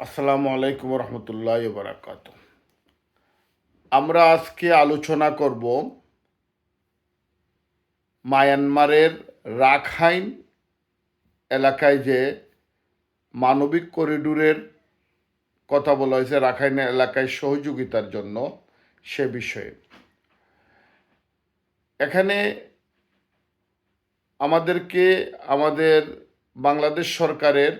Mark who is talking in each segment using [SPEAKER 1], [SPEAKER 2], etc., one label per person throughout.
[SPEAKER 1] আসসালামু আলাইকুম রহমতুল্লাহ বারাকাত আমরা আজকে আলোচনা করব মায়ানমারের রাখাইন এলাকায় যে মানবিক করিডোরের কথা বলা হয়েছে, রাখাইন এলাকায় সহযোগিতার জন্য সে বিষয়ে। এখানে আমাদেরকে আমাদের বাংলাদেশ সরকারের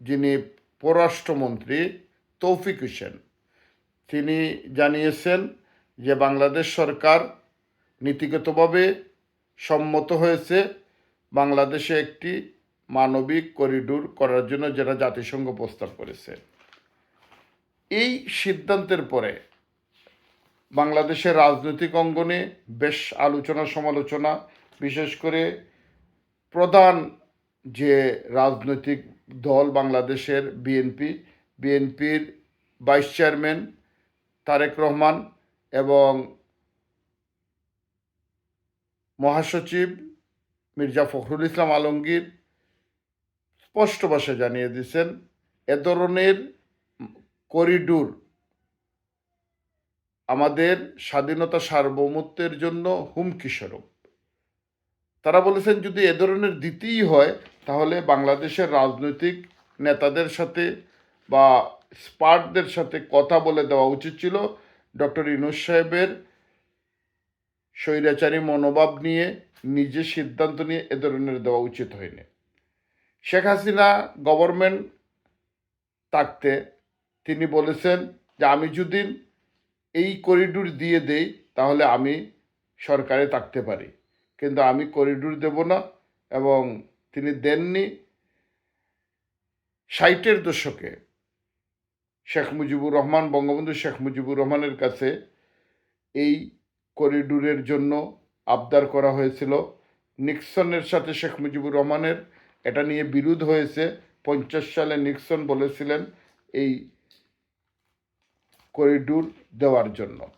[SPEAKER 1] যিনি পররাষ্ট্রমন্ত্রী তৌফিক হোসেন। তিনি জানিয়েছেন যে, বাংলাদেশ সরকার নীতিগতভাবে সম্মত হয়েছে বাংলাদেশে একটি মানবিক করিডোর করার জন্য যেটা জাতিসংঘ প্রস্তাব করেছে। এই সিদ্ধান্তের পরে বাংলাদেশের রাজনৈতিক অঙ্গনে বেশ আলোচনা সমালোচনা বিশেষ করে প্রধান যে রাজনৈতিক দল বাংলাদেশের বিএনপি বিএনপির ভাইস চেয়ারম্যান তারেক রহমান এবং মহাসচিব মির্জা ফখরুল ইসলাম আলমগীর স্পষ্ট ভাষায় জানিয়ে দিয়েছেন, এ ধরনের করিডোর আমাদের স্বাধীনতা সার্বভৌমত্বের জন্য হুমকি স্বরূপ। তারা বলেছেন, যদি এ ধরনের দিতেই হয় তাহলে বাংলাদেশের রাজনৈতিক নেতাদের সাথে বা স্পার্টদের সাথে কথা বলে দেওয়া উচিত ছিল। ডক্টর ইনুস সাহেবের স্বৈরাচারী মনোভাব নিয়ে, নিজে সিদ্ধান্ত নিয়ে এ ধরনের দেওয়া উচিত হয়নি। শেখ হাসিনা গভর্নমেন্ট থাকতে তিনি বলেছেন যে, আমি যদি এই করিডোর দিয়ে দেই, তাহলে আমি সরকারে থাকতে পারি। কিন্তু আমি করিডোর দেব না এবং তিনি দেননি। ষাটের দশকে শেখ মুজিবুর রহমান, বঙ্গবন্ধু শেখ মুজিবুর রহমানের কাছে এই করিডোরের জন্য আবদার করা হয়েছিল। নিক্সনের সাথে শেখ মুজিবুর রহমানের এটা নিয়ে বিরোধ হয়েছে। পঞ্চাশ সালে নিক্সন বলেছিলেন এই করিডোর দেওয়ার জন্য।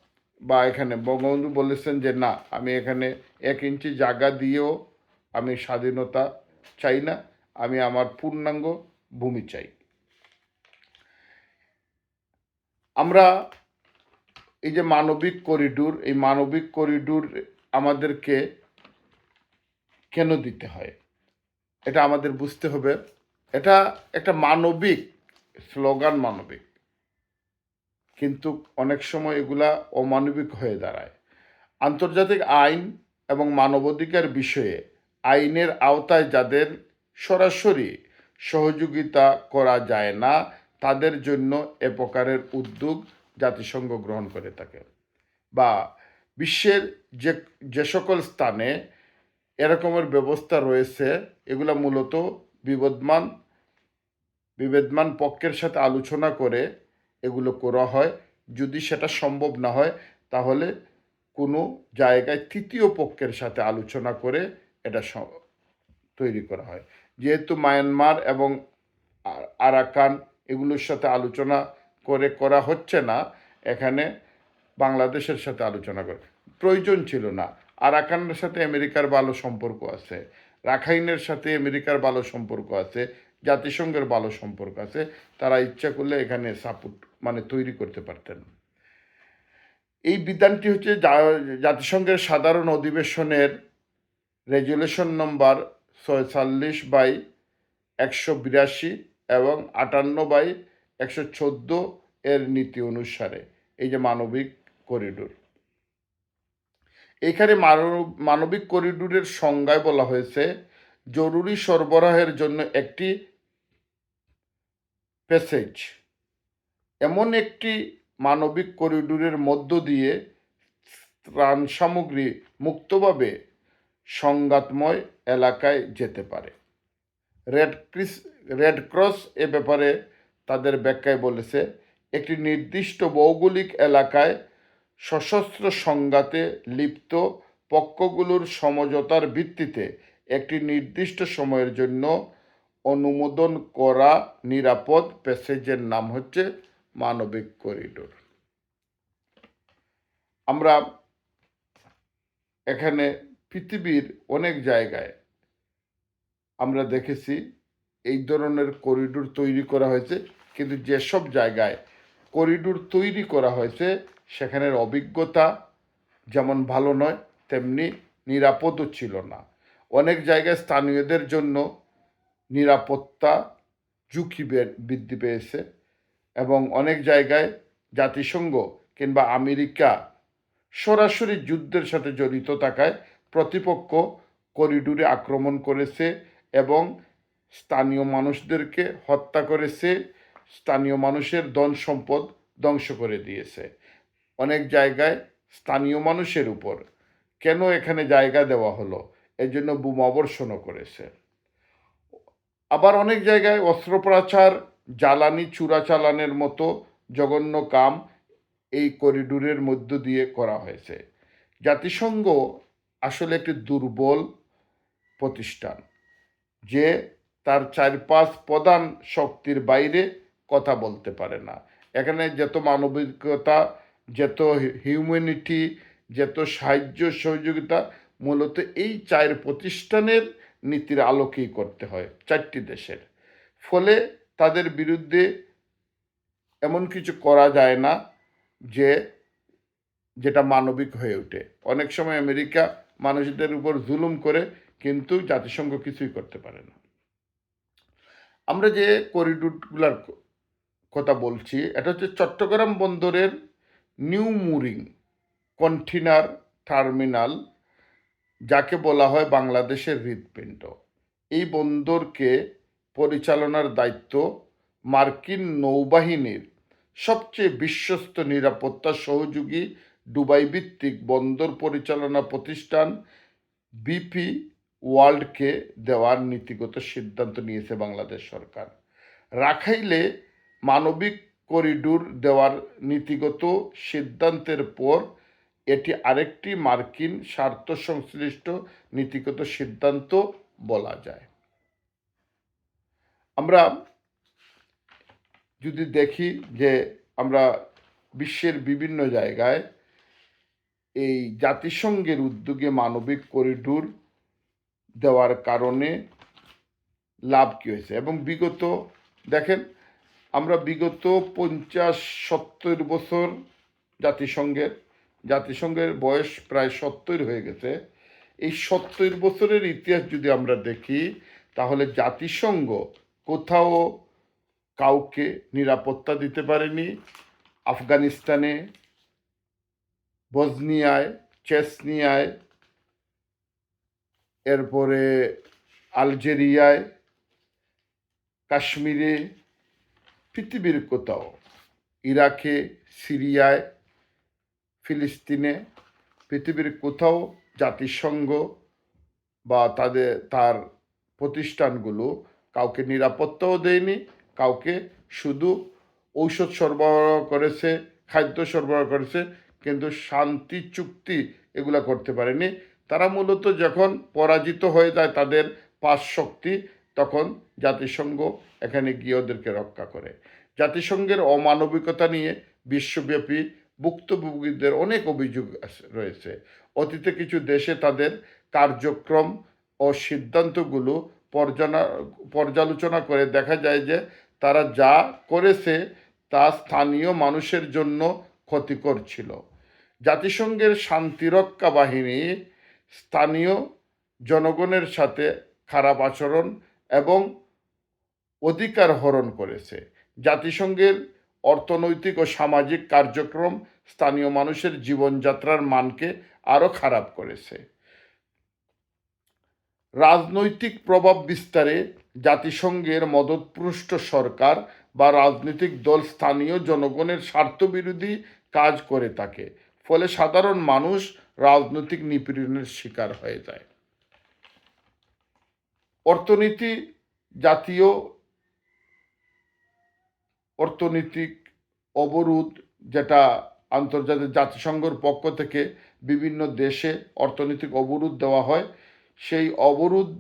[SPEAKER 1] বা এখানে বঙ্গবন্ধু বলেছেন যে, না, আমি এখানে এক ইঞ্চি জায়গা দিয়েও আমি স্বাধীনতা চাই না, আমি আমার পূর্ণাঙ্গ ভূমি চাই। আমরা এই যে মানবিক করিডোর, এই মানবিক করিডোর আমাদেরকে কেন দিতে হয়? এটা আমাদের বুঝতে হবে। এটা একটা মানবিক, স্লোগান মানবিক। কিন্তু অনেক সময় এগুলা অমানবিক হয়ে দাঁড়ায়। আন্তর্জাতিক আইন এবং মানবাধিকার বিষয়ে আইনের আওতায় যাদের সরাসরি সহযোগিতা করা যায় না, তাদের জন্য এ প্রকারের উদ্যোগ জাতিসংঘ গ্রহণ করে থাকে। বা বিশ্বের যে যে সকল স্থানে এরকমের ব্যবস্থা রয়েছে, এগুলো মূলত বিবদমান, বিবেদমান পক্ষের সাথে আলোচনা করে এগুলো করা হয়। যদি সেটা সম্ভব না হয়, তাহলে কোনো জায়গায় তৃতীয় পক্ষের সাথে আলোচনা করে এটা তৈরি করা হয়। যেহেতু মায়ানমার এবং আরাকান এগুলোর সাথে আলোচনা করে করা হচ্ছে না, এখানে বাংলাদেশের সাথে আলোচনা করে, প্রয়োজন ছিল না। আরাকানের সাথে আমেরিকার ভালো সম্পর্ক আছে, রাখাইনের সাথে আমেরিকার ভালো সম্পর্ক আছে, জাতিসংঘের ভালো সম্পর্ক আছে, তারা ইচ্ছা করলে এখানে সাপোর্ট মানে তৈরি করতে পারতেন। এই বিধানটি হচ্ছে জাতিসংঘের সাধারণ অধিবেশনের রেজুলেশন নম্বর ছয়চল্লিশ বাই একশো বিরাশি এবং আটান্ন বাই একশো চোদ্দ এর নীতি অনুসারে। এই যে মানবিক করিডোর। এখানে মানব- মানবিক করিডোরের সংজ্ঞায় বলা হয়েছে, জরুরি সরবরাহের জন্য একটি প্যাসেজ। এমন একটি মানবিক করিডোরের মধ্য দিয়ে ত্রাণ সামগ্রী মুক্তভাবে সংঘাতময় এলাকায় যেতে পারে। রেড ক্রিস রেড ক্রস এ ব্যাপারে তাদের ব্যাখ্যায় বলেছে, একটি নির্দিষ্ট ভৌগোলিক এলাকায় সশস্ত্র সংঘাতে লিপ্ত পক্ষগুলোর সমঝোতার ভিত্তিতে একটি নির্দিষ্ট সময়ের জন্য অনুমোদন করা নিরাপদ প্যাসেজের নাম হচ্ছে মানবিক করিডোর। আমরা এখানে পৃথিবীর অনেক জায়গায় আমরা দেখেছি এই ধরনের করিডোর তৈরি করা হয়েছে, কিন্তু যেসব জায়গায় করিডোর তৈরি করা হয়েছে, সেখানের অভিজ্ঞতা যেমন ভালো নয়, তেমনি নিরাপদও ছিল না। অনেক জায়গায় স্থানীয়দের জন্য নিরাপত্তা ঝুঁকি বৃদ্ধি পেয়েছে এবং অনেক জায়গায় জাতিসংঘ কিংবা আমেরিকা সরাসরি যুদ্ধের সাথে জড়িত থাকায় প্রতিপক্ষ করিডোরে আক্রমণ করেছে এবং স্থানীয় মানুষদেরকে হত্যা করেছে, স্থানীয় মানুষের ধন সম্পদ ধ্বংস করে দিয়েছে। অনেক জায়গায় স্থানীয় মানুষের উপর। কেন এখানে জায়গা দেওয়া হলো? জন্য বোমা বর্ষণও করেছে। আবার অনেক জায়গায় অস্ত্রোপচার জ্বালানি চূড়াচালানের মতো জঘন্য কাম এই করিডোরের মধ্য দিয়ে করা হয়েছে। জাতিসংঘ আসলে একটি দুর্বল প্রতিষ্ঠান যে তার চার পাঁচ প্রধান শক্তির বাইরে কথা বলতে পারে না। এখানে যত মানবিকতা, যত হিউম্যানিটি যত সাহায্য সহযোগিতা, মূলত এই চার প্রতিষ্ঠানের নীতির আলোকেই করতে হয় চারটি দেশের। ফলে তাদের বিরুদ্ধে এমন কিছু করা যায় না যে, যেটা মানবিক হয়ে ওঠে। অনেক সময় আমেরিকা মানুষদের উপর জুলুম করে কিন্তু জাতিসংঘ কিছুই করতে পারে না। আমরা যে করিডোরগুলার কথা বলছি, এটা হচ্ছে চট্টগ্রাম বন্দরের নিউ মুরিং কন্টেনার টার্মিনাল, যাকে বলা হয় বাংলাদেশের হৃদপিণ্ড এই বন্দরকে পরিচালনার দায়িত্ব মার্কিন নৌবাহিনীর সবচেয়ে বিশ্বস্ত নিরাপত্তা সহযোগী দুবাই ভিত্তিক বন্দর পরিচালনা প্রতিষ্ঠান বিপি ওয়ার্ল্ডকে দেওয়ার নীতিগত সিদ্ধান্ত নিয়েছে বাংলাদেশ সরকার। রাখাইলে মানবিক করিডোর দেওয়ার নীতিগত সিদ্ধান্তের পর এটি আরেকটি মার্কিন স্বার্থ সংশ্লিষ্ট নীতিগত সিদ্ধান্ত বলা যায়। আমরা যদি দেখি যে আমরা বিশ্বের বিভিন্ন জায়গায় এই জাতিসংঘের উদ্যোগে মানবিক করিডোর দেওয়ার কারণে লাভ কী হয়েছে? এবং বিগত, দেখেন, আমরা বিগত পঞ্চাশ সত্তর বছর জাতিসংঘের জাতিসংঘের বয়স প্রায় সত্তর হয়ে গেছে। এই সত্তর বছরের ইতিহাস যদি আমরা দেখি, তাহলে জাতিসংঘ কোথাও কাউকে নিরাপত্তা দিতে পারেনি। আফগানিস্তানে বজনিয়ায়, চেসনিয়ায়, এরপরে আলজেরিয়ায়, কাশ্মীরে, পৃথিবীর কোথাও, ইরাকে, সিরিয়ায়, ফিলিস্তিনে, পৃথিবীর কোথাও জাতিসংঘ বা তাদের, তার প্রতিষ্ঠানগুলো কাউকে নিরাপত্তাও দেয়নি, কাউকে শুধু ঔষধ সরবরাহ করেছে, খাদ্য সরবরাহ করেছে কিন্তু শান্তি, চুক্তি এগুলা করতে পারেনি। তারা মূলত যখন পরাজিত হয়ে যায় তাদের পাঁচ শক্তি তখন জাতিসংঘ এখানে গিয়ে ওদেরকে রক্ষা করে। জাতিসংঘের অমানবিকতা নিয়ে বিশ্বব্যাপী ভুক্তভোগীদের অনেক অভিযোগ রয়েছে। অতীতে কিছু দেশে তাদের কার্যক্রম ও সিদ্ধান্তগুলো পর্যালোচনা করে দেখা যায় যে তারা যা করেছে তা স্থানীয় মানুষের জন্য ক্ষতিকর ছিল। জাতিসংঘের শান্তিরক্ষা বাহিনী স্থানীয় জনগণের সাথে খারাপ আচরণ এবং অধিকার হরণ করেছে। জাতিসংঘের অর্থনৈতিক ও সামাজিক কার্যক্রম স্থানীয় মানুষের জীবনযাত্রার মানকে আরও খারাপ করেছে। রাজনৈতিক প্রভাব বিস্তারে জাতিসংঘের মদতপুষ্ট সরকার বা রাজনৈতিক দল স্থানীয় জনগণের স্বার্থবিরোধী কাজ করে থাকে। ফলে সাধারণ মানুষ রাজনৈতিক নিপীড়নের শিকার হয়ে যায়। অর্থনীতি জাতীয় অর্থনৈতিক অবরোধ যেটা আন্তর্জাতিক জাতিসংঘের পক্ষ থেকে বিভিন্ন দেশে অর্থনৈতিক অবরোধ দেওয়া হয়, সেই অবরোধ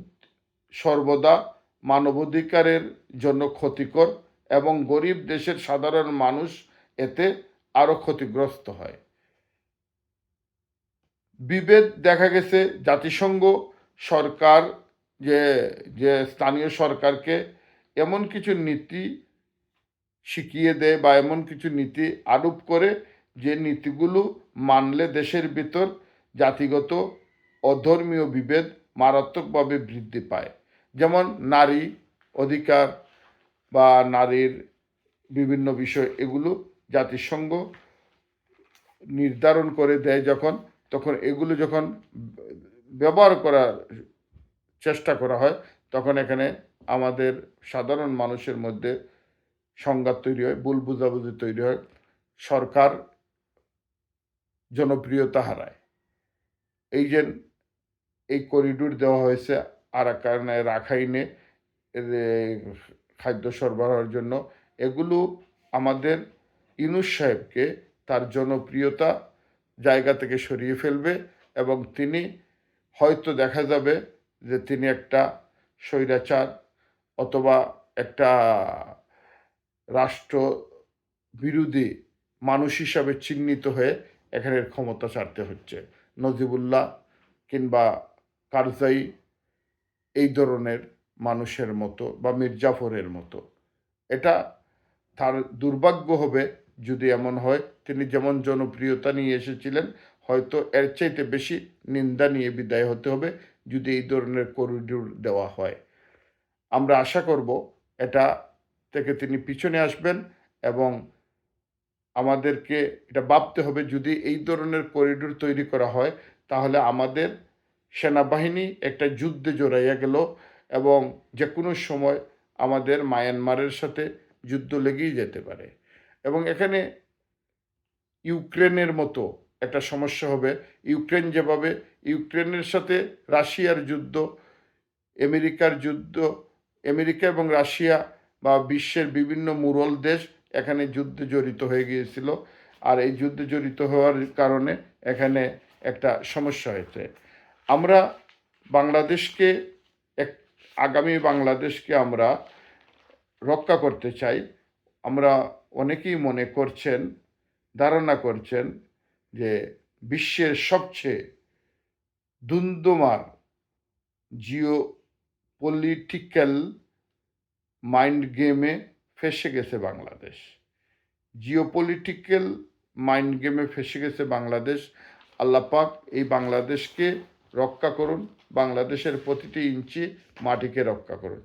[SPEAKER 1] সর্বদা মানবাধিকারের জন্য ক্ষতিকর এবং গরিব দেশের সাধারণ মানুষ এতে আরও ক্ষতিগ্রস্ত হয়। বিভেদ দেখা গেছে জাতিসংঘ সরকার, যে যে স্থানীয় সরকারকে এমন কিছু নীতি শিখিয়ে দেয় বা এমন কিছু নীতি আরোপ করে যে নীতিগুলো মানলে দেশের ভিতর জাতিগত অধর্মীয় বিভেদ মারাত্মকভাবে বৃদ্ধি পায়। যেমন নারী অধিকার বা নারীর বিভিন্ন বিষয়, এগুলো জাতিসংঘ নির্ধারণ করে দেয় যখন তখন এগুলো যখন ব্যবহার করার চেষ্টা করা হয় তখন এখানে আমাদের সাধারণ মানুষের মধ্যে সংঘাত তৈরি হয় ভুল বুঝাবুঝি তৈরি হয় সরকার জনপ্রিয়তা হারায়। এই যে এই করিডোর দেওয়া হয়েছে আরাকানে রাখাইনে এর, এ, খাদ্য সরবরাহের জন্য এগুলো আমাদের ইনুস সাহেবকে তার জনপ্রিয়তা জায়গা থেকে সরিয়ে ফেলবে এবং তিনি হয়তো দেখা যাবে যে তিনি একটা স্বৈরাচার অথবা একটা রাষ্ট্র বিরোধী মানুষ হিসাবে চিহ্নিত হয়ে এখানের ক্ষমতা ছাড়তে হচ্ছে। নজিবুল্লাহ কিংবা কারজাই এই ধরনের মানুষের মতো বা মির্জাফরের মতো। এটা তার দুর্ভাগ্য হবে যদি এমন হয়, তিনি যেমন জনপ্রিয়তা নিয়ে এসেছিলেন, হয়তো এর চাইতে বেশি নিন্দা নিয়ে বিদায় হতে হবে যদি এই ধরনের করিডোর দেওয়া হয়। আমরা আশা করব এটা থেকে তিনি পিছনে আসবেন এবং আমাদেরকে এটা ভাবতে হবে যদি এই ধরনের করিডোর তৈরি করা হয়, তাহলে আমাদের সেনাবাহিনী একটা যুদ্ধে জড়াইয়া গেল এবং যে কোনো সময় আমাদের মায়ানমারের সাথে যুদ্ধ লেগেই যেতে পারে। এবং এখানে ইউক্রেনের মতো একটা সমস্যা হবে। ইউক্রেন যেভাবে, ইউক্রেনের সাথে রাশিয়ার যুদ্ধ, আমেরিকার যুদ্ধ, আমেরিকা এবং রাশিয়া বা বিশ্বের বিভিন্ন মুরল দেশ এখানে যুদ্ধে জড়িত হয়ে গিয়েছিল। আর এই যুদ্ধে জড়িত হওয়ার কারণে এখানে একটা সমস্যা হয়েছে। আমরা বাংলাদেশকে এক, আগামী বাংলাদেশকে আমরা রক্ষা করতে চাই। আমরা অনেকেই মনে করছেন, ধারণা করছেন যে বিশ্বের সবচেয়ে দুন্দুমার জিও পলিটিক্যাল মাইন্ড গেমে ফেসে গেছে বাংলাদেশ। জিও পলিটিক্যাল মাইন্ড গেমে ফেসে গেছে বাংলাদেশ। আল্লাপাক এই বাংলাদেশকে রক্ষা করুন, বাংলাদেশের প্রতিটি ইঞ্চি মাটিকে রক্ষা করুন।